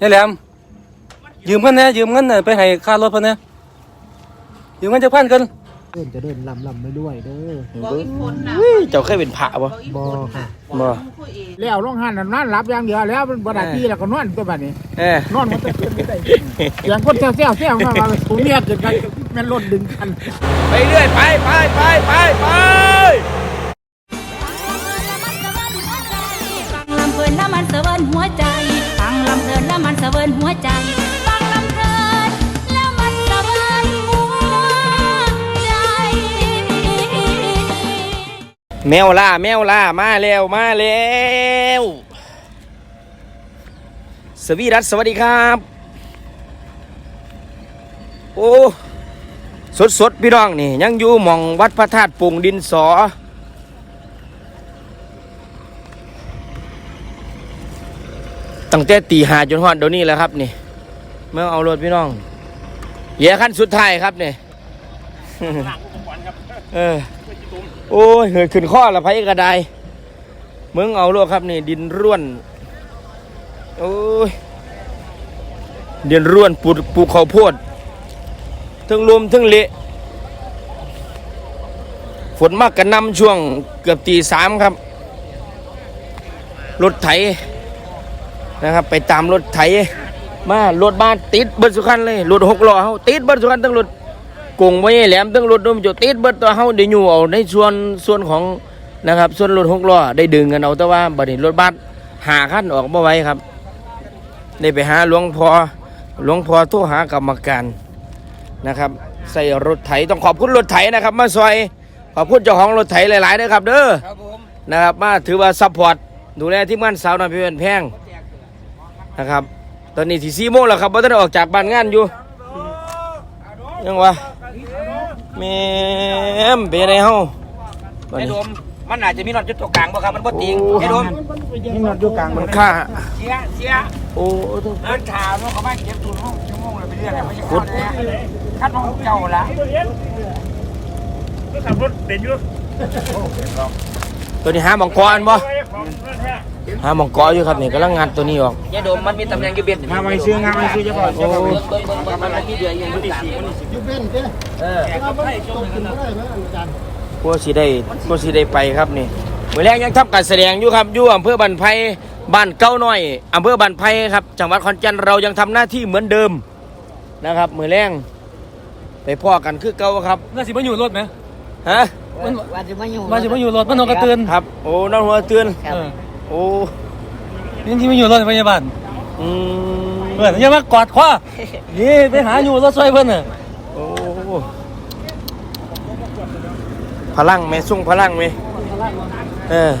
ยายแหลมยืมเงินนะยืมเงินน่ะไปให้ค่ารถเพิ่นนะยืมเงินจะพันกันเดินจะเดินลำลำไม่ด้วยเด้อบอกอีกคนนะเฮ้ยเจ้าเคยเป็นพระบ่บอกอีกบคอนค่ะบ่คุยเองแล้วลงหันน่ะนอนหลับอย่างเดียวแล้วมันบ่ได้ที่แล้วก็นอนตัวบัดนี้เออนอนมันจะขึ้นไม่ได้เสียงคนแซ่วๆๆมาว่าผมเมียเกิดกันแม่นรถดึงกัน ไปเรื่อยไปไปไปไปไป ลินแล้วมันเวินหัวใจฟังลำเพลินแล้วมันเสวินหัวใจ แมวล่าแมวล่ามาแล้วมาแล้วสวีรัตสวัสดีครับ โอ้ สดสดพี่น้องนี่ ยังอยู่หมองวัดพระธาตุปุงดินสอ ตั้งแต่ตีหาจนฮอดเดี๋ยวนี้แหล้วครับนี่เมื่อเอารถพี่น้องเหยียขั้นสุดท้ายครับนี่เออโอ้ยเหินขึ้นข้อละไผกระไดมึงเอารถครับนี่ ดินร่วนโอ้ยดินร่วนปูปูข้าวโพดทั้งลมทั้งเละฝนมากกระหนำช่วงเกือบตีสามครับ รถไถ นะครับ ไปตามรถไถมารถบ้านติดเบิดสุขันเลยรถหกล้อเฮาติดเบิดสุขันทั้งรถกงไว้แหลมตั้งรถดมจุติดเบิดตัวเฮาได้อยู่เอาในส่วนส่วนของนะครับ ส่วนรถหกล้อได้ดึงกันเอาแต่ว่าบัดนี้รถบัสหาขั้นออกบ่ไหว้ครับได้ไปหาหลวงพ่อหลวงพ่อโทรหากรรมการนะครับ ใส่รถไถต้องขอบคุณรถไถนะครับ มาซอยขอบคุณเจ้าของรถไถหลายๆนะครับ เด้อนะครับมาถือว่าซัพพอร์ตดูแลที่มันสาวน้อยเพื่อนแพง นะครับ ตอนนี้ที่สี่โมงแล้วครับบ่ทันได้ออกจากบ้านงานอยู่ ยังวะแม่มเป็นไงเฮาบัดไอ้นี้ โดมมันอาจจะมีน็อตจุดตัวกลางบ่ครับมันบ่ติงไอ้โดมนี่นอนอยู่กลางมันค่าเสียเสียโอ้ต้องเอิ้นถามว่าเขามาเก็บตูนห้องชั่วโมงเลยไปเรื่อยไม่ใช่ข้าวเลยคัดห้องเจ้าละ ตัวนี้หาหมองกอนบ่หาหมองกออยู่ครับนี่กำลังงัดตัวนี้ออกไอ้โดมมันมีตำแหน่งอยู่เบ็ดมาไม่ซื้องานไม่ซื้อจะพอโอ้เบิ่งเบิ่งเบิ่งมันมีเดือยอย่างนี้ตามยุบเล่นเด้เออเราไม่ตกขึ้นไม่ได้ไหมอาจารย์กลัวสิได้กลัวสิได้ไปครับนี่มื้อแรกยังทำการแสดงอยู่ครับอยู่อำเภอบันไพบ้านเก้าน้อยอำเภอบันไพครับ จังหวัดขอนแก่นเรายังทำหน้าที่เหมือนเดิมนะครับมื้อแรงไปพ่อกันคือเก่าครับน่าสิมาอยู่รถไหมฮะ มันว่าจะมาอยู่มาสิมาอยู่รถมันนอนกระเตือนครับ โอ้น้องหัวเตือนเออโอ้นี่ที่มาอยู่รถพยาบาลอืมเอออย่ามากอดคว้านี่ไปหาอยู่รถซอยเพิ่นน่ะโอ้พลังไหมส่งพลังไหมเออ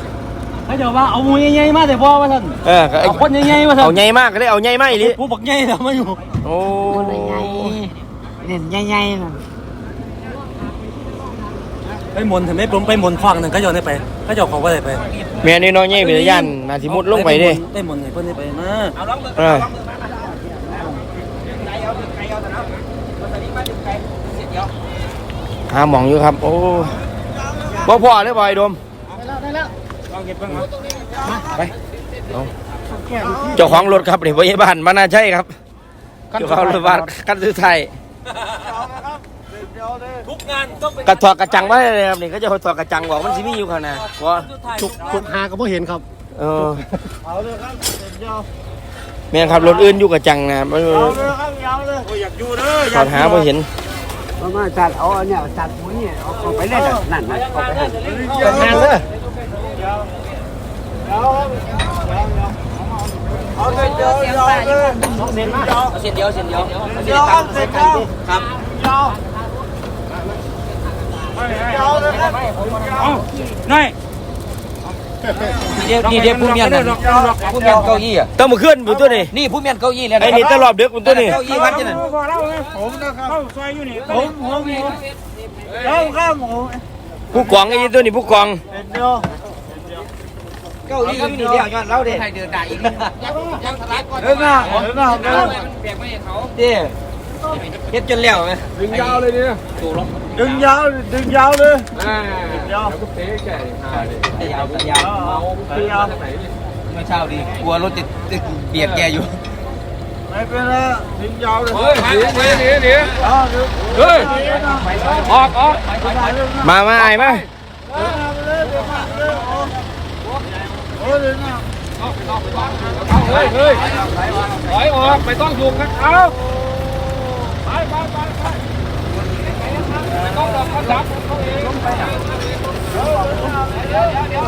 เขาเจะว่าเอาหมูใหญ่ๆมาแต่พ่อว่าท่านเออก็ไอ้เอาคนใหญ่ๆมาท่านเอาใหญ่มากก็ได้เอาใหญ่มากอีหลิผู้บักใหญ่น่ะมาอยู่โอ้ใหญ่เน่นใหญ่ๆน่ะ ไปหมุนเห็นไหมผมไปหมุนควังหนึ่งเขาเจะได้ไปเขาเจะของว่าได้ไปแม่นี่น้อยใหญ่เป็นยันนาทีมุดลงไปเด้ไปหมุนให้เพิ่นได้ไปมาเอาลองเบิ่งเออไก่เอาไก่เอาแต่เนาะมันตอนนี้มาดึงไก่เสร็จเดียวหาหมองอยู่ครับ โอ้บ่พอเลยบ่ไอ้ดมลองเก็บเบิ่งมาไปเอาเจ้าของรถครับนี่พยาบาลมาน่าใช่ครับเจ้าของรถบัสคันสุดท้าย ทุกงานต้องเป็นกระถอดกระจังไว้เลยครับนี่เขาจะถอดกระจังบอกมันสิมีอยู่ข้างหน้าว่าทุกทุกหาก็ไม่เห็นครับ เออแม่นครับรถอื่นอยู่กระจังนะมันถอดหาพอเห็นเอามาจัดเอาเนี่ยจัดปุ๋ยเนี่ยเอาไปเล่นนั่นนะเอาไปหั่นเป็นงานเลยเอาเส้นเดียวเดียวเอาเส้นมาเอาเส้นเดียวเส้นเดียวเอา เส้นตามเส้นเดียวครับนี่เดี๋ยวนี่เดี๋ยวผู้เมียนนั่นผู้เมียนเก้าอี้อะต้องมาขึ้นอยู่ตัวนี้นี่ผู้เมียนเก้าอี้แล้วไอ้นี่ตลอดเด็กมันตัวนี้เก้าอี้วัดจังนั่นผู้กองไอ้ตัวนี้ผู้กองเก้าอี้ก็มีเดียวย้อนเราเด้ให้เดินได้อีกยังยังทะลักก่อนเออน่าเออน่าเออแปลกไม่ให้เขาเด้ เฮ็ดจนแล้วไหมดึงยาวเลยเนี่ยถูกลงดึงยาวดึงยาวเลยอ่ายาวยาวยาวเมายาวไม่เช่าดีกลัวรถติดติดเบียดแกอยู่ไม่เป็นไรทิ้งยาวเลยเฮ้ยหนีหนีหนีหนีเฮ้ยออกออกมามาไอ้มาเฮ้ยเฮ้ยถอยออกไม่ต้องอยู่กับเขา ไปไปไปไปไม่ต้องหลอเขาจับเขาเองไปเดี๋ยวเดี๋ยวเดี๋ยว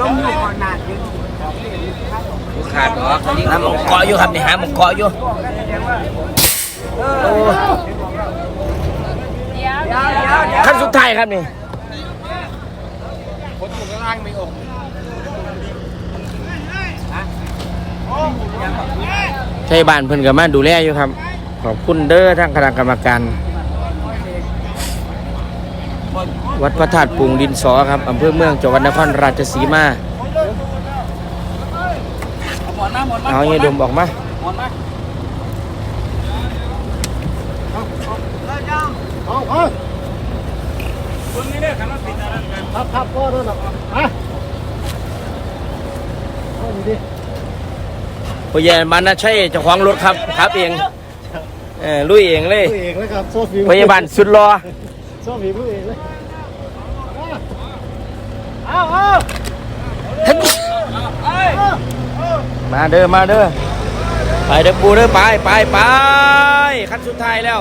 ล้มอยู่ก่อนนานขาดหรอหาหมองเกาะอยู่ครับนี่หาหมองเกาะอยู่โอ้ขั้นสุดท้ายครับนี่ ใช่บ้านเพิ่นก็มาดูแลอยู่ครับ ขอบคุณเด้อทางคณะกรรมการ วัดพระธาตุปุงดินสอครับอำเภอเมืองจังหวัดนครราชสีมา เอาเงี้ยดมออกมาเอาเอาครับครับพ่อด้วยนะอะเอาดี ดิผู้ใหญ่บ้านนะใช่เจ้าของรถครับครับเองเออลุยเองเลยผู้เอกเลยครับโซฟีพยาบาลสุดรอโซฟีผู้เอกเลยเอาเอามาเด้อมาเด้อไปเด้อปูเด้อไปไปไปขั้นสุดท้ายแล้ว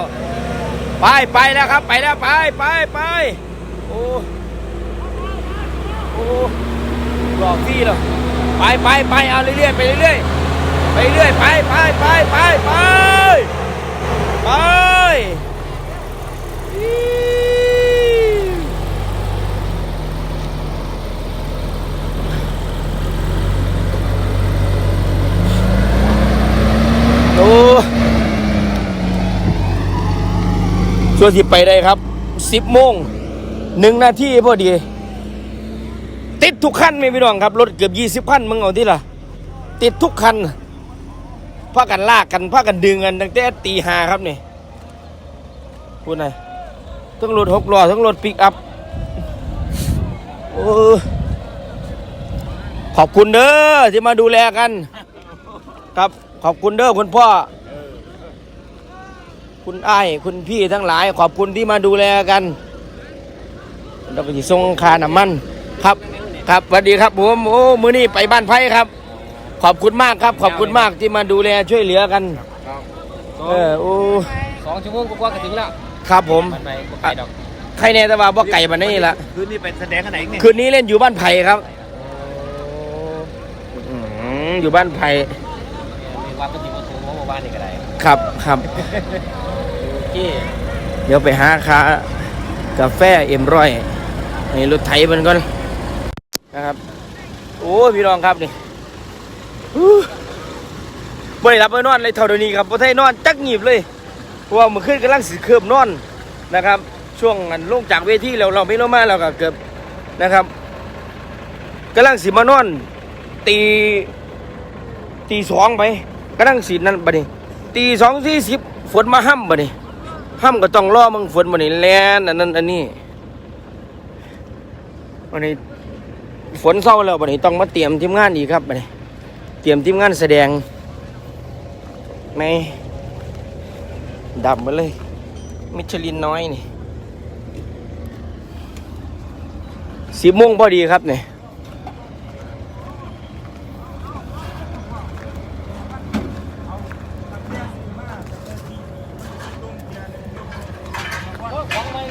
ไปไปแล้วครับ ไปแล้วไปไปไปโอ้โอ้หลอกพี่แล้วไปไปไปเอาเรื่อยๆไปเรื่อยๆ ไปเรื่อยไปไปไปไปไปไปอี๋โอ้ช่วงที่ไปได้ครับสิบโมงหนึ่งนาทีพอดี ติดทุกคันไหม่พี่น้องครับ รถเกือบยี่สิบคันมึงเอาที่ล่ะ ติดทุกคัน พากันลากกันพากันดึงกันตั้งแต่ตีหาครับนี่พูดหน่อยทั้งรถหกล้อทั้งรถปิกอัพขอบคุณเด้อที่มาดูแลกัน ครับขอบคุณเด้อคุณพ่อ คุณไอ้คุณพี่ทั้งหลาย ขอบคุณที่มาดูแลกันเราไปส่งคาน้ำมัน ครับ ครับสวัสดีครับผมโอ้มือนี้ไปบ้านไผ่ครับ ขอบคุณมากครับ ขอบคุณมากที่มาดูแลช่วยเหลือกัน เออโอ้สองชั่วโมงกว่าก็ถึงแล้ว ครับผม มันไปไกลดอกใครแน่แต่ว่าบ่ไก่บันนี้ละคืนนี้เป็นแสดงกันไหนเนี่ยคืนนี้เล่นอยู่บ้านไผ่ครับอืมอยู่บ้านไผ่มีความเป็นจริงว่าถูกเมื่อวานนี่ก็ได้ครับครับที่เดี๋ยวไปหาคากาแฟเอ็มร้อยให้รถไถมันก่อนนะครับ โอ้ยพี่น้องครับนี่อู้ บ่ได้รับไม่นอนเลยเท่าเดี๋ยวนี้ครับบ่ได้นอนจักหงีบเลยเพราะว่ามื่อคืนกำลังสิเคือบนอนนะครับ ช่วงอันลงจากเวทีแล้วเราไม่ลงมาเราก็เกือบนะครับกำลังสิมานอน ตีตีสองไปกำลังสินั่นบัดนี้ตีสองสี่สิบฝนมาห้ำบัดนี้ห้ามก็ต้องรอมึงฝนวันนี้แลนอันนั้นอันนี้วันนี้ฝนเศร้าแล้ววันนี้ต้องมาเตรียมทีมงานอีกครับวันนี้ รียมทีมงานแสดงในดับมาเลย มิชลินน้อยนี่สิบโมงพอดีครับเนี่ยออกมา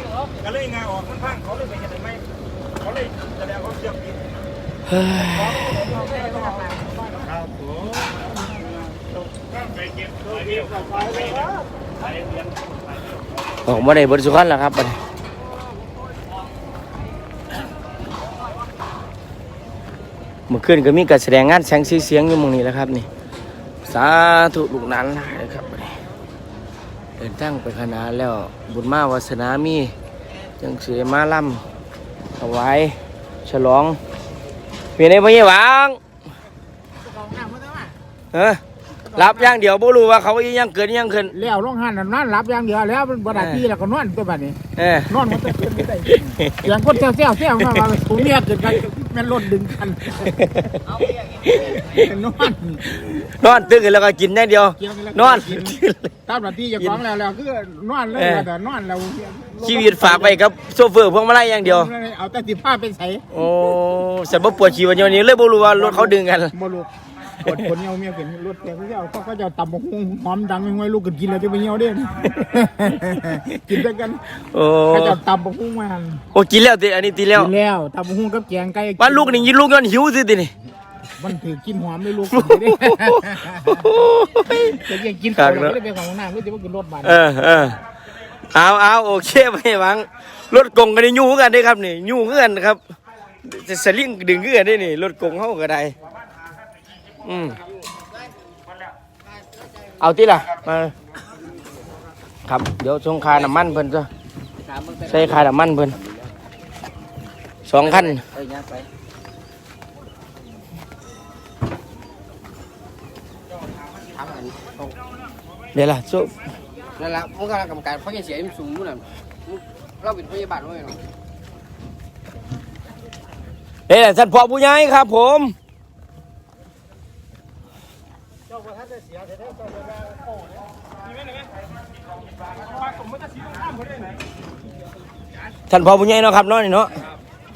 ได้ ออกมาได้บริสุทธิ์แล้วครับบัดนี้เมื่อคืนก็มีการแสดงงานแสงสีเสียงอยู่มองนี้แล้วครับนี่ สาธุลูกหลานหลายเลยครับบัดนี้เดินทางไปขนาดแล้วบุญมาวาสนามีจังเสียมาล่ำถวายฉลองเมียนในพระเยหวังเฮ้ยด รับอย่างเดียวบ่รู้ว่าเขาอีหยังเกิดอีหยังขึ้น แล้วลงหันน่ะนอนหลับอย่างเดียวแล้วมันบ่ได้ที่แล้วก็นอนตัวบัดนี้เออนอนมันจะขึ้นไม่ได้เสียงคนเซี่ยวๆเซี่ยวมาว่าผมเมียเกิดกันแม่นรถดึงกันนอนนอนตื่นขึ้นแล้วก็กินอย่างเดียวนอนตามหน้าที่เจ้าของแล้วแล้วคือนอนเลยว่าแต่นอนแล้วชีวิตฝากไว้กับโซเฟอร์พวงมาลัยอย่างเดียวเอาแต่สิผ้าเป็นไสโอ้สันบ่ปวดชีวันนี้เลยบ่รู้ว่ารถเขาดึงกันบ่รู้ กดคนเหี่ยวเมียเห็นรถแกเขาจะเอาเขาก็จะตำบักหุ่งหอมดังห้วยลูกกันกินแล้วจะไปเหี่ยวเด้กินด้วยกันโอ้เขาจะตำบักหุ่งมาหั่นโอ้กินแล้วติอันนี้ติแล้วกินแล้วตำบักหุ่งกับแกงไก่ว่าลูกนี่ยินลูกย้อนหิวสิตินี่มันถือกินหอมไม่ลูกกินได้จะยังกินของเราไม่ได้เป็นของน้ำไม่ได้ว่ากินรถบัสเออเออเอาเอาโอเคไปหวังรถกงกันนี่ยู่กันเด้ครับนี่ยู่กันครับจะสลิงดึงกันได้นี่รถกงเฮาก็ได้ อืมเอาติล่ะมาครับ เดี๋ยวส่งค่าน้ำมันเพิ่นซะใส่ค่าน้ำมันเพิ่นสองคันเดี๋ยวล่ะสู้นั่นแหละมันก็กรรมการเพราะยังเสียมันสูงนู่นน่ะเราเป็นพยาบาลด้วยเนาะเดี๋ยวล่ะท่านพ่อผู้ใหญ่ครับผม ท่านพ่อผู้ใหญ่เนาะครับนาะนี่เนาะ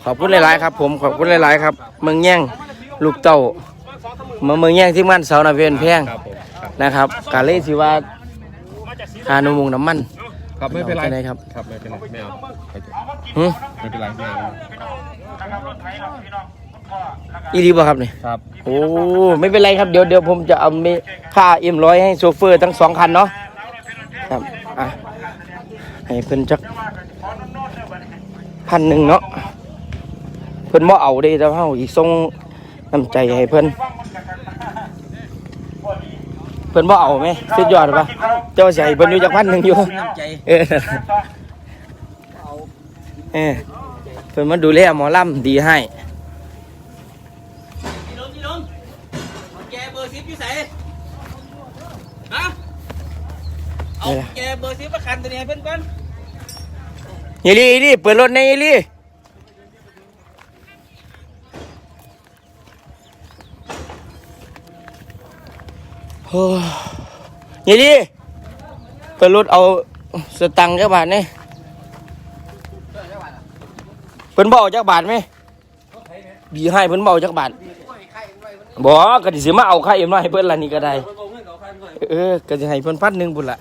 ขอบคุณหลายๆครับ ผมขอบคุณหลายๆครับ เมืองแย่งลูกเต้ามาเมืองแย่งที่มันเสานาเวียนแพงนะครับกาเล่สิว่าคานุมงน้ำมันครับไม่เป็นไรครับครับไม่เป็นไรไม่เอาไปเถอะหึไม่เป็นไรไม่เอาอีรีบ่ครับนี่ครับ โอ้ไม่เป็นไรครับเดี๋ยวเดี๋ยวผมจะเอาเมค่าเอ็มร้อยให้โชเฟอร์ทั้งสองคันเนาะครับอะให้เพิ่นจักพันหนึ่งเนาะเพิ่นบ่เอาเด้แต่เฮาอีกส่งน้ำใจให้เพิ่นเพิ่นบ่เอาไหมสุดยอดปะเจ้าสิให้เพิ่นอยู่จักพันหนึ่งอยู่เออเออเพิ่นมาดูแลหมอลำดีให้ แกเบอร์สิบอยู่ไหนฮะ เอาแกเบอร์สิบประคันตัวนี้ให้เพื่อนก่อนยี่ลี่ยี่ลี่เปิดรถในยี่ลี่โอ้ยยี่ลี่เปิดรถเอาสตังค์จักบาทนี่เพิ่นเบาจักบาทไหมบีให้เพิ่นเบาจักบาทบ่ก็สิซื้อมาเอาค่าเอ็มน้อยให้เพิ่นละนี่ก็ได้ เออก็จะให้เพิ่นพันหนึ่งพุ่นละ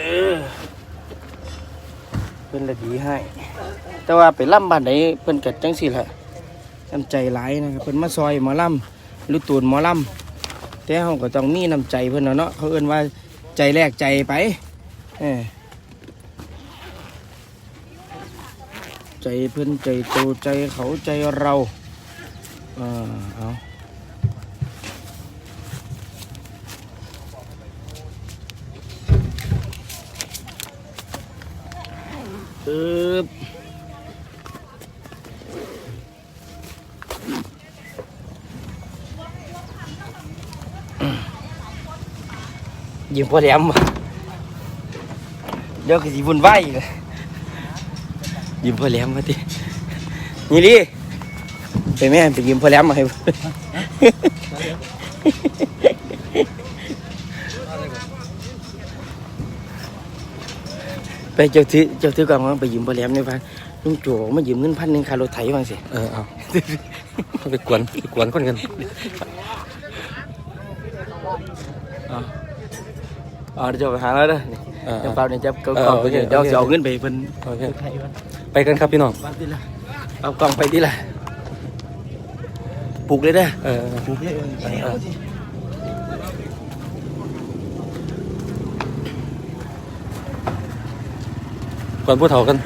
เด้อเพิ่นละดีให้ แต่ว่าไปล่ำบ้านไหนเพิ่นกัดจังสิแหละน้ำใจหลายนะครับเพิ่นมาซอยหมอล่ำรู้ตูนหมอล่ำแต่เขาก็ต้องมีน้ำใจเพิ่นเนาะเนาะเขาเอิ้นว่าใจแรกใจไปเออใจเพิ่นใจโตใจเขาใจเราเออเอา ปึ๊บยิ้มพอแหลมเดี๋ยวก็สิวุ่นวายเลยยิ้มพอแหลมมาตินี่ดิไปแม่ไปยิ้มพอแหลมมาให้ ไปเจ้าถือเจ้าถือกล่องมาไปยืมพอแหลมในพันลุงโจมายืมเงินพันหนึ่งค่ารถไถบ้างสิเออเอาไปกวนไปกวนคนกันเอาเอาเดี๋ยวจะไปหาแล้วเด้อนี่เออเดี๋ยวเปล่าเนี่ยจะเอาเออกล่องไปโอเคเดี๋ยวโอเคจะเอาเงินไปให้เพิ่นโอเคไปกันครับพี่น้องบ้านที่ละเอากล่องไปที่ละปลูกเลยเด้อเออปลูกเลยเออ ก่อนผู้เฒ่ากัน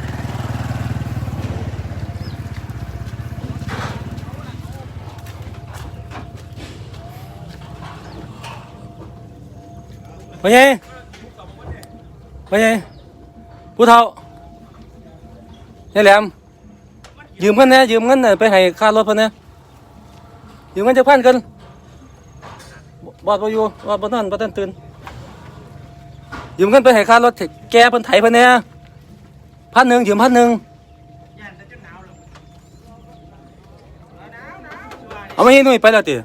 ไปไงไปไงผู้เฒ่ายายแหลมยืมเงินน่ยืมเงินนะไปให้ค่ารถเพิ่นแหน่ยืมเงินจะพันกันบอดบ่อยู่บอดบ่นั่นบ่ทันตื่นยืมเงินไปให้ค่ารถแกเพิ่นไถเพิ่นแหน่ พันหนึ่งยืมพันหนึ่งเอามาให้หนุ่ยไปแล้วติ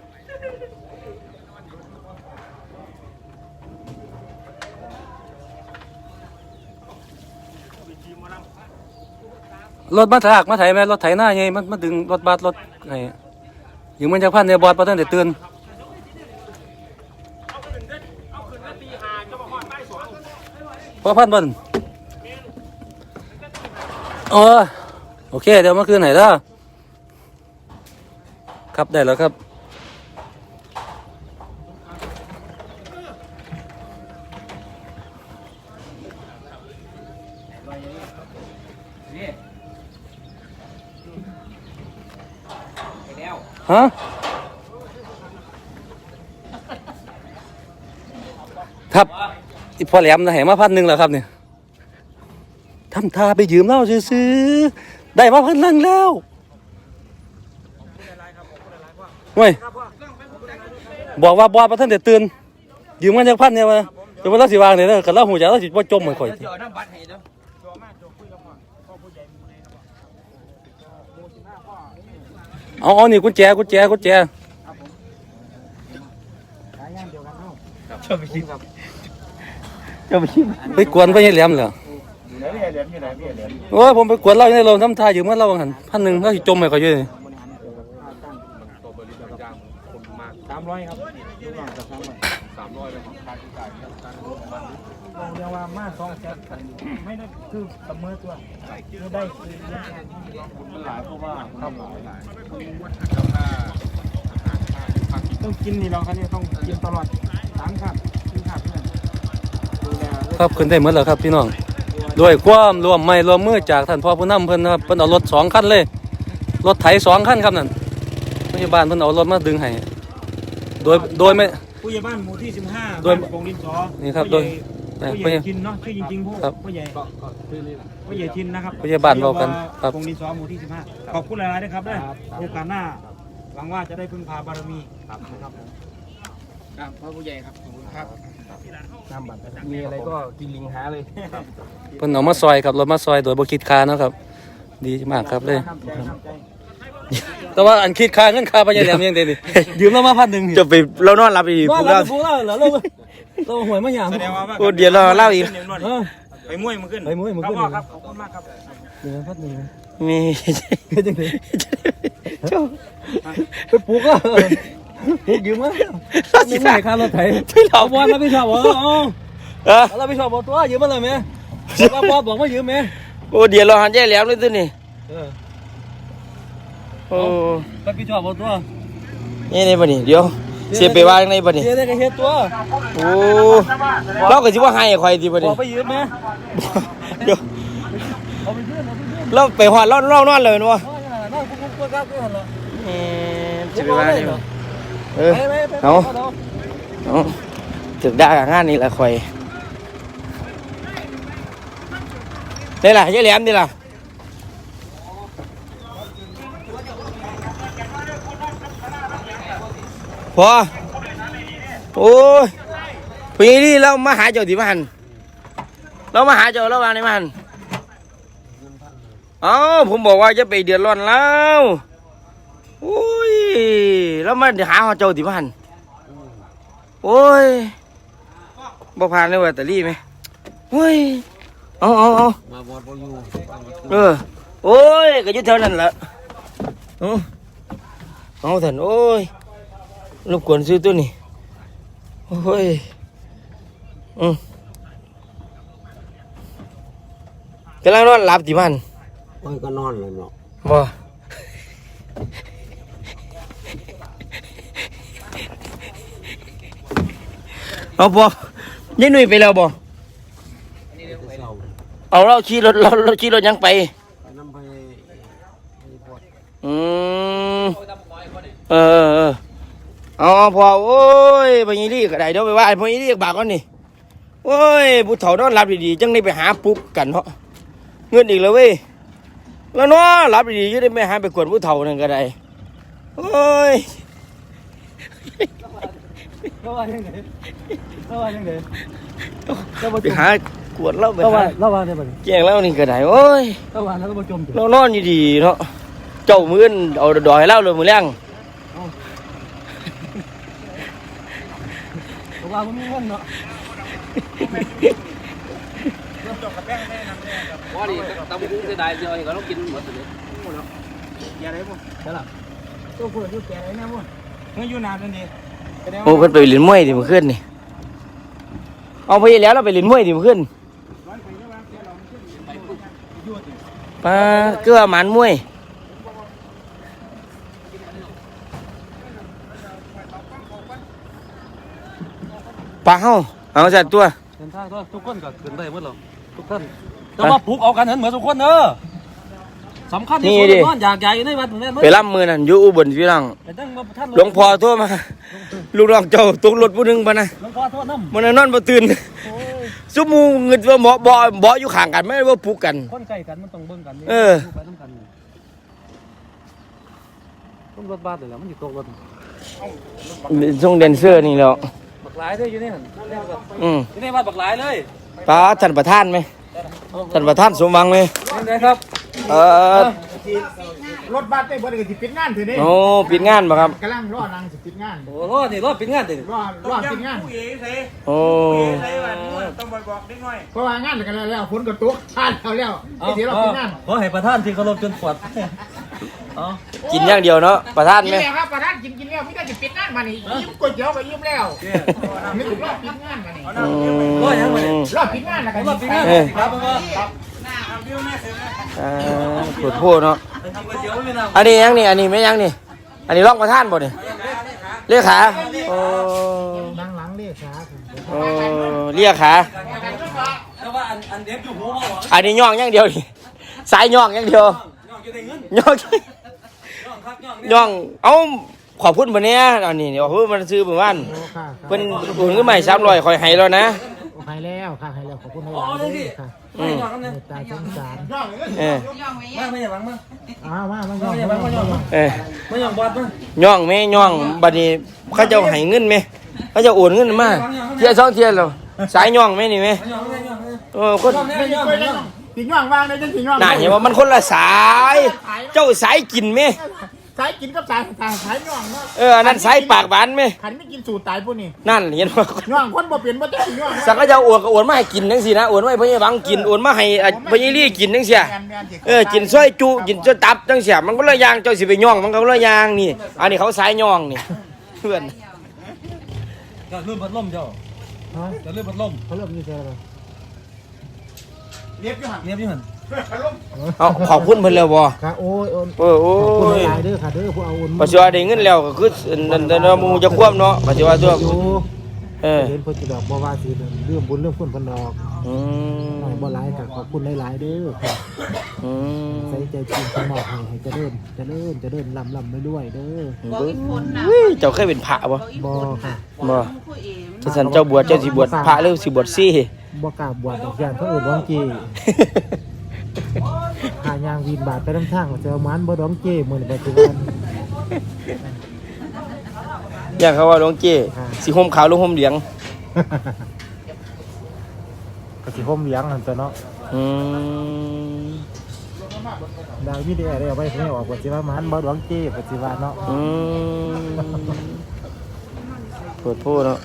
รถมาถากมาไถแม่รถไถหน้าไงมันมาดึงรถบัสรถไอ้ยืมเงินจากพันเนี่ยบอดบ่ทันได้ตื่นพอพันบน โอ้โอเค เดี๋ยวเมื่อคืนไหนล่ะครับได้แล้วครับ ฮะครับอีพอแหลมนะแหมาพันหนึ่งแล้วครับเนี่ย ทำท่าไปยืมเหล้าซื้อๆได้มาพันหนึ่งแล้วเว้ยบอกว่าบอสประท่านเด็ดตื่นยืมเงินจากพันเนี่ยมาเดี๋ยวมันเราสิวางเนี่ยนะกันเราหูจักเราสิบ่จมเหมือนข่อยเดี๋ยวน้ำบัตรให้เด้อเอาเอานี่กุญแจกุญแจกุญแจไปกวนไปยังแหลมเหรอ โอ้ยผมไปกวนเราอยู่ในโรงทำท่ายืมเงินเราหันพันหนึ่งเราสิจมไปข่อยอยู่นี่สามร้อยครับสามร้อยเรียกว่ามาสองแสนไม่ได้คือเสมอตัวไม่ได้คือเรื่องการมันหลายเพราะว่าครับต้องกินนี่เราครับเนี่ยต้องกินตลอดสามครับกินครับเพื่อนดูแลครับขึ้นได้หมดแล้วครับพี่น้อง ด้วยความรวมไม่รวมมือจากท่านพ่อผู้นำเพิ่นนะครับเพิ่นเอารถสองคันเลย รถไถสองคันครับนั่นพยาบาลเพิ่นเอารถมาดึงให้โดยโดยไม่ ผู้ใหญ่บ้านหมู่ที่สิบห้าโดยบ้านโป่งดินสอนี่ครับโดย ผู้ใหญ่ทินเนาะชื่อจริงๆผู้ครับผู้ใหญ่ผู้ใหญ่ทินนะครับผู้ใหญ่บ้านบอกกันครับโป่งดินสอหมู่ที่สิบห้าขอบคุณหลายๆนะครับด้วยโอกาสหน้าหวังว่าจะได้พึ่งพาบารมีครับนะครับผมครับพ่อผู้ใหญ่ครับขอบคุณครับ มีอะไรก็กินลิงหาเลยเพิ่นเอามาซอยครับรถมาซอยโดยบ่คิดค่าเนาะครับ ดีมากครับเลยน้ำใจน้ำใจแต่ว่าอันคิดค่าเงินค่าพยาแหลมยังได้นี่ยืมเรามาพันหนึ่งนี่จะไปเรานอนหลับอีกว่าพวกเราเราไปพูดแล้วเหรอเราเราหวยมาหยาม แสดงว่าว่าโอ้เดี๋ยวเราเล่าอีกเออ ไปมวยมาขึ้นไปมวยมาขึ้น ครับพ่อครับขอบคุณมากครับเดี๋ยวพันหนึ่งมีเฮ็ดจังได๋ไปปลูกแล้ว ปลูกยืมมาไม่ให้ค่ารถไถที่เราเอาบอลรับผิดชอบบ่เอาเออเอารับผิดชอบบ่ตัวยืมมาเลยแม่บอกว่าบอสบอกว่ายืมแม่โอ้เดี๋ยวเราหันแย่แหลมเลยตัวนี่เออโอ้รับผิดชอบบ่ตัวนี่นี่บ่นี่เดี๋ยวเสียไปวางในบ่นี่เฮ็ดได้ก็เฮ็ดตัวโอ้เราก็สิว่าให้ข่อยดีบ่บนี่อกไปยืมแม่เดี๋ยวเอาไปยืมเอาไปยืมเราไปหอดเราเรานอนเลยเนาะเอาอย่างนั้นนั่งกุ๊กกุ๊กกักอยู่หั่นล่ะเอ๊ะสิไปวางนี่บ่ เออไปไปไปเอาเอาถึกได้กับงานนี้ละข่อยได้ล่ะยายแหลมนี่ล่ะพอโอ้ยพี่นี่เรามาหาเจ้าที่บ้านเรามาหาเจ้าแล้ววางในบ้านเอ้าผมบอกว่าจะไปเดือดร้อนแล้วโอ้ย แล้วมาหาเจ้าที่บ้านโอ้ยบ่ผ่านเลยว่ะตะลี่ไหมโอ้ยเอาเอาเอามาบอดบ่อยู่เออโอ้ยก็อยู่แถวนั้นแหละเอาเอาเถอะโอ้ยรบกวนซื้อตัวนี้โอ้ยอืมกำลังนอนหลับที่มันโอ้ยก็นอนเลยเนาะบ่ เอาบ่ยัยหนุ่ยไปแล้วบ่เอาเราขี่รถเราเราขี่รถยังไปนำไปอืมเออเออเอาพอโอ้ยไปยี่ลี่ก็ได้เดี๋ยวไปว่าไอ้พอยี่ลี่บากก่อนนี่โอ้ยผู้เฒ่านอนหลับดีๆจังได้ไปหาปุ๊บกันเนาะเงินอีกแล้วเว้ยแล้วเนาะรับดีๆอยู่ได้ไม่หาไปกวนผู้เฒ่านั่นก็ได้โอ้ย ระวังยังไงระวังยังไงไปหากวนเราไประวัหางระวังได้ป่ะแจ้งแล้วนี่ก็ได้โอ้ยระวังแล้วก็มาจมถึงเรานอนอยู่ดีเนาะเจ้ามื้อนเอาดอกให้เล่าเลยมื้อแรงระวังมันมีเงินเนาะว่าดิตำกุ้งเสียดายเดียวเห็นเขาต้องกินหมดเลยตัวคนอยู่แก่เนี่ยมั้งเมื่ออยู่นานนั่นดี โอ้เพิ่นไปเล่นมวยดิมื้อคืนนี่เอาไปแล้วเราไปเล่นมวยดิมื้อคืนปลาเกลือหมันมวยปลาเฮาเอาจัดตัวเดินทางทุกคนก็ขึ้นได้หมดหรอทุกท่านแต่ว่าผูกเอากันเห็นเหมือนทุกคนเด้อ สำคัญที่สุดนอนอยากใหญ่ในวัดนี่ไปล่ำมือนั่นอยู่อุบลพี่น้องไปตั้งมาท่านหลวงพ่อโทรมา ลูกน้องเจ้าตกรถผู้หนึงปะนะหลวงพ่อโทษน้ำมันนอนบ่ตื่นซุมูเงินว่าหมอบ่บ่อยู่ข้างกันไม่ได้ว่าผูกกัน คนใกล้กันมันต้องเบิ่งกันเออไปน้ำกันต้องรถบ้านเลยแล้วมันอยู่ตกรถส่งแดนเซอร์นี่แล้วบักหลายเลยอยู่นี่หันอืมอยู่ในบ้านบักหลายเลยป้าท่านประธานไหมท่านประธานสมหวังไหมนี่ไงครับ เออรถบัสได้บ่ได้ก็สิปิดงานเถอะเด้โอ้ปิดงานบ่ครับกำลังรอนังสิปิดงานโอ้โหนี่รถเป็นงานติรอรอปิดงานโอ้เพราะว่างานกันแล้วฝนก็ตกทานแล้วแล้วเอาเดี๋ยวเราปิดงานขอให้ประธานที่เคารพจนปวดเอากินอย่างเดียวเนาะประธานกินไหมแล้วครับประธานกินกินแล้วไม่ได้จะปิดงานมานี่ยิ้มก๋วยเตี๋ยวก็ยิ้มแล้วนึกรอบปิดงานมานี่อืมรอบปิดงานแล้วกันรถเป็นงานเออครับพ่ ออ่าปวดโพเนาะ อันนี้ยังนี่ อันนี้ไม่ยังนี่ อันนี้รองประธานบ่นี่เลขาโอ้นั่งหลังเรียกขาแต่ว่าอันอันเด็กอยู่หัวมาอันนี้ย่องอย่างเดียวนี่สายย่องอย่างเดียว ย่องย่อง เอ้าขอบคุณบ่เนี่ยอันนี้ขอบคุณมันซื้อเมื่อวานโอ้ค่ะเพิ่นโอนเงินใหม่300คอยให้แล้วนะ หายแล้วค่ะหายแล้วขอบคุณหอ๋อลายได้ๆสิค่ะไม่ย่องครับเนี่ยเมตตาสงสารเออ มาไม่อย่าหวังมา อ้าวว่ามันไม่อย่าหวังไม่ย่องมา เออไม่ย่องบอดมาย่องแม่ย่องบัดนี้เขาเจ้าให้เงินแม่เขาเจ้าโอนเงินมาเที่ยสองเที่ยแล้วสายย่องแม่นี่แม่ไม่ย่องไม่ย่องเออคนไม่ย่องไม่ย่องผีย่องวางได้จังผีย่องน่าเห็นว่ามันคนละสาย เจ้าสายกินแม่ สายกินกับสายสายสายย่องเนาะเอออันนั้นสายปากบานแม่ขันไม่กินสูตรตายพวกนี้นั่นเห็นว่าย่องคนบ่เปลี่ยนบ่ได้ย่องสักก็จะโอนก็โอนมาให้กินจังซี่นะโอนมาให้พ่อใหญ่บังกินโอนมาให้อะพ่อใหญ่ลี่กินจังซี่แม่นแม่นสิเออกินซอยจุกินจนตับจังซี่มันก็ละอย่างเจ้าสิไปย่องมันก็ละอย่างนี่ อันนี้เขาสายย่องนี่เพื่อนก็เริ่มพัดลมเจ้าฮะจะเริ่มพัดลมเขาเริ่มมีแค่อะไรเงียบอยู่หันเอาขอบคุณเพิ่นแล้วบ่ค่ะโอ้ยโอ้ยเออโอ้ขอบคุณยหลายๆเด้อค่ะเด้อผู้เอาอุ่นปัจจุบันได้เงินแล้วก็คือนั่นนั่นนั่นหมูจะควบเนาะปัจจุบันตัวอยู่เออเห็นเพิ่นสิดอกบ่ว่าสิเรื่องบุญเรื่องคุณเพิ่นดอกอืมหน่อยบ่หลายค่ะขอบคุณหลายๆเด้อค่ะอืมใส่ใจจริงข้างนอกให้ให้เจริญเจริญเจริญลำลำไปด้วยเด้อเฮ้ยเจ้าเคยเป็นพระบ่บ่ค่ะบ่ถ้าสันเจ้าบวชเจ้าสิบวชพระหรือสิบวชซี่บ่กล้าบวชดอกยานเขาเอื่นร้องเจ หายางวีนบาทไปทั้งทางว่าจะเอามันบ่ร้องเจมื้อนี้ปัจจุบันอย่างเขาว่าหลวงเจ้สิห่มขาวหรือห่มเหลืองก็สิห่มเหลียงนั่นตัวเนาะอืมดาวมีได้อะไรเอาไว้ให้ออกปัจจุบันมันบ่ร้องเจปัจจุบันเนาะอืมปวดพูดเนาะ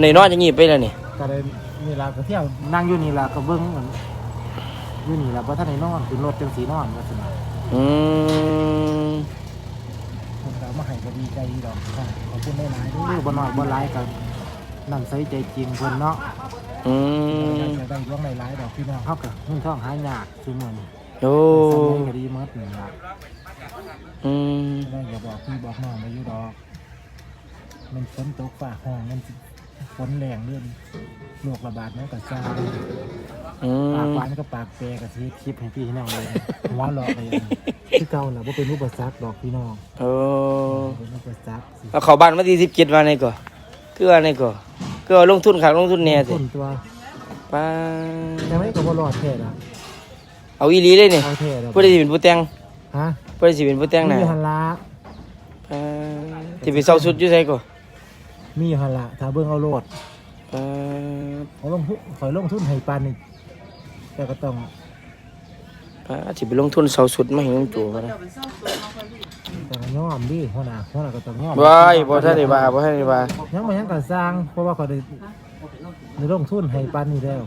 ในนอนจะงีบไปแล้วนี่ก็เลยนี่ล่ะก็เที่ยวนั่งอยู่นี่ล่ะก็เบิ่งเหมือน อยู่นี่ล่ะบ่ทันได้นอนขึ้นรถจังสีนอนว่าซั่นน่ะอืมเพิ่นก็เอามาให้ก็ดีใจดอกค่ะขอบคุณหลายๆเด้อบ่น้อยบ่หลายก็นั่นใส่ใจจริงเพิ่นเนาะอืมจะได้ร่วงหลายๆดอกพี่น้องเฮาก็เงินทองหายากซุมื้อนี้โอ้สมัยก็ดีหมดนี่ล่ะอืมได้อย่าบอกพี่บอกน้องไปอยู่ดอก มันฝนตกฟ้าห้องมันสิ ฝนแรงเรื่องโรคระบาดมันก็ซาอืปากมหวานก็ปากแปรก็สิคลิปให้พี่น้องเลยหัวเราะไปอย่างนี้คือเก่าน่ะบ่เป็นอุปสรรคดอกพี่น้องโอ้บ่เป็นอุปสรรคสิเอาเข้าบ้านมาที่สิบเจ็ดวันนี่ก่อนคือว่านี่ก่อนคือว่าลงทุนขักลงทุนแน่สิต้นตัวป้าจังไดก็บ่รอดแท้ล่ะเอาอีหลีเลยนี่เอาเท่แล้วผู้ใดสิเป็นผู้แต่งฮะผู้ใดสิเป็นผู้แต่งหน่ะมีหันละเออที่ไปเซาสุดอยู่ไสก่อ มีหันละถ้าเบิ่งเอาโลดเออเอาลงทุนข่อยลงทุนให้ปานนี่แต่ก็ต้องอ่าสิไปลงทุนเซาสุดมาให้ลุงจู่ก็ได้ต้องยอมดิหัวหน้าหัวหน้าก็ต้องยอมว้ายบ่ทันได้ว่าบ่ทันได้ว่ายังบ่ยังก็สร้างเพราะว่าเขาได้ได้ลงทุนให้ปานนี้แล้ว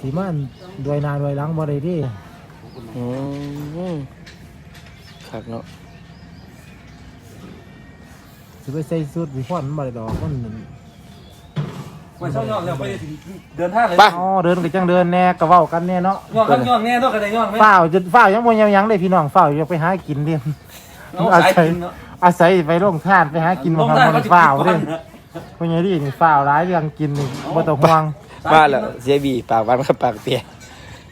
สิมันด้วยหนาด้วยหลังบ่ได้เดิอืมคักเนาะ สิไปใส่สุดวิพรมันบ่ได้ดอกมันนั่นไปเช่าย่องแล้วไปถึงเดินทางเลยไป อ๋อเดินก็จังเดินแน่ก็เว้ากันแน่เนาะย่องข้างย่องแน่ต้องกระไดย่องไหมฝ้าวจนฝ้าวยังบ่ยังยังได้พี่น้องฝ้าวยังไปหากินเด้น้องสายกินเนาะอาศัยไปลงทานไปหากินลบ่งครับได้บ่เขาได้จะฝ้าวกิเด้นก่อนนะเพราะไงดินี่ฝ้าวหลายเรื่องกินนี่บ่ต้องห่วงมาแล้วเสียบีปากหวานกับปากเปีย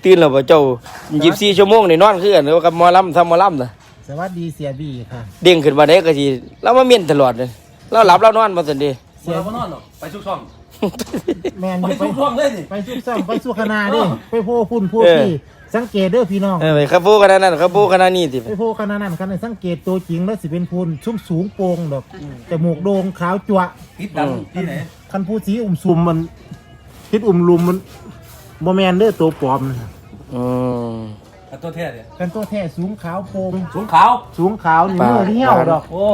ตื่นแล้วบ่เจ้า24ชั่วโมงนี่นอนคือกันกับหมอลำทำหมอลำน่ะ สวัสดีเสียบีค่ะ เด้งขึ้นมาได้ก็สิเรามาเมียนตลอดเลยเราหลับเรานอนบ่ซั่นเดิเสียบ่นอนหรอกไปทุกช่อง แม่นไปอยู่ไปทุกช่องเลยนี่ไปสุกซ่อมไปสุขนาเด้ไปโพพุ่นโพเออพี่สังเกตเด้อพี่น้องเออไปครับโบขนาดนั้นครับโบขนาดนี้สิไปโพขนาดนั้นกันให้สังเกตตัวจริงแล้วสิเป็นพูนชุ่มสูงโปร่งดอกจมูกโด่งขาวจั่วติดดังที่ไหนคันผู้สีอุ่มซุมมันคิดอุ่มลุมมันบ่แม่นเด้อตัวปลอมนะอืมเอาตัวแท้เนี่ยกันตัวแท้สูงขาวโปร่งสูงขาว สูงขาวนี่ปากมือเหี่ยวดอกโอ้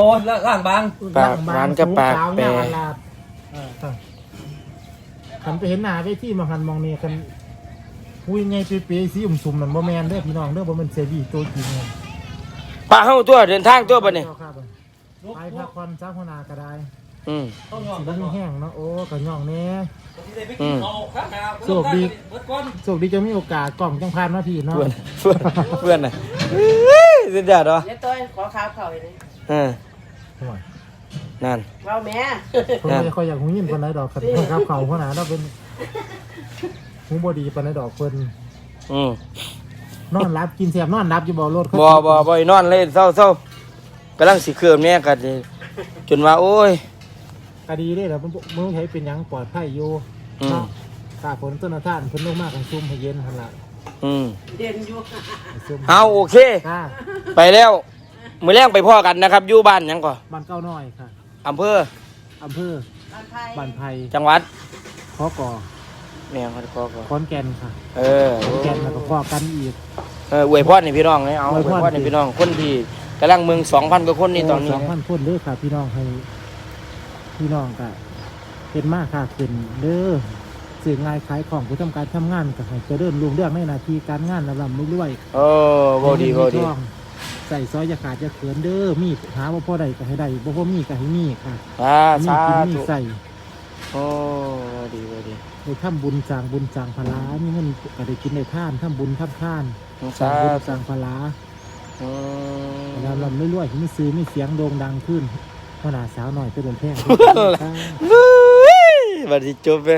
ล่างบาง ปากหวานกับปากแปรสูงขวยาวลาดเออครับคันไปเห็นหน้าเวทีมาหันมองนี่กันผู้ยังไงเป๊ะๆสีอุ่มซุมนั่นบ่แม่นเด้อพี่น้องเด้อบ่แม่นเซบีตัวจริงเลยปากเฮาตัวเดินทางตัวบัดนี้เจ้าครับไปพักผ่อนจ้าหัวหน้าก็ได้อืมต้องย่องสิบ่มีแห้งเนาะโอ้ก็ย่องแน่ที่ได้ไปกินเอาข้างหน้าโชคดีเบิดก่อนโชคดีจะมีโอกาสกล่องจังพานมาพี่เนาะเพื่อนเพื่อนเพื่อนน่ะเฮ้ยสุดยอดเหรอเดี๋ยวต้อยขอข้าวเขาเลยเออโอ้ยนั่น เราแม่เพิ่นไม่ค่อยอยากหูยินปานใดดอกครับครับเขาหัวหน้าเราเป็นหูบ่ดีปานใดดอกเพิ่นอืมนอนรับกินแซ่บนอนรับอยู่บ่รถเขาบ่บ่บ่อีนอนเลยเศร้าเศร้ากำลังสิเคลื่อนแม่กันจนว่าโอ้ย ก็ดีเด้อแล้วมันบ่ใช้เป็นหยังปลอดภัยอยู่อืม เนาะตาฝนต้นท่านเพิ่นลงมากันซุ่มให้เย็นหั่นล่ะอืมเด่นอยู่ให้ซุ่มเอาโอเค ค่ะไปแล้ว มื้อแรงไปพ่อกันนะครับอยู่บ้านหยังก่อบ้านเก้าน้อยค่ะอำเภออำเภอบ้านไทยบ้านไผ่จังหวัดขอก่อแม่งเขาพ่อก่อนขอนแก่นค่ะเออขอนแก่นแล้วก็พอกันอีก เอออวยพรให้พี่น้องให้เอาออววยยพพรรให้พี่น้องคนที่กำลังเมือง2,000กว่าคนนี่ตอนนี้ สองพันคนเด้อค่ะพี่น้องให้ พี่น้องก็เป็นมากค่ะขึ้นเด้อสื่องานขายของผู้ทำการทำงานก็ให้เจริญรุ่งเรืองในหนาทีการงานระลำไม่รวยโอ้บ่ดีบ่ดีมีทองใส่ซอยอยาขาดอยาเขินเด้อมีหาว่าพ่อใดก็ให้ได้บ่พ่อมีก็ให้มีค่ะอ่ามีสากินมีธุใส่โอ้บ่ดีบ่ดีได้ทำบุญสร้างบุญสร้างพลามีเงินก็ได้กินได้ท่านทำบุญทำท่านสร้าสางบุญธุสร้างพลาอืมแล้วลำไม่รวยมีซื้อมีเสียงโด่งดังขึ้น ขนาดสาวหน่อยเป็นแพงเฮ้ยบัดนี้จบไป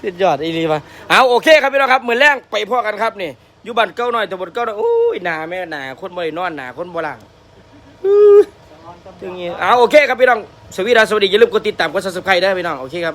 สุดยอดอีหลีมาเอาโอเคครับพี่น้องครับมื้อแรงไปพ่อกันครับนี่อยู่บ้านเก่าหน่อยแต่บนเก่าหน่อยโอ้ยหนาแม่หนาคนบ่ได้นอนหนาคนบ่ล้างถึงนี้เอาโอเคครับพี่น้องสวีดาสสวัสดีอย่าลืมกดติดตามกด Subscribe ด้พี่น้องโอเคครับ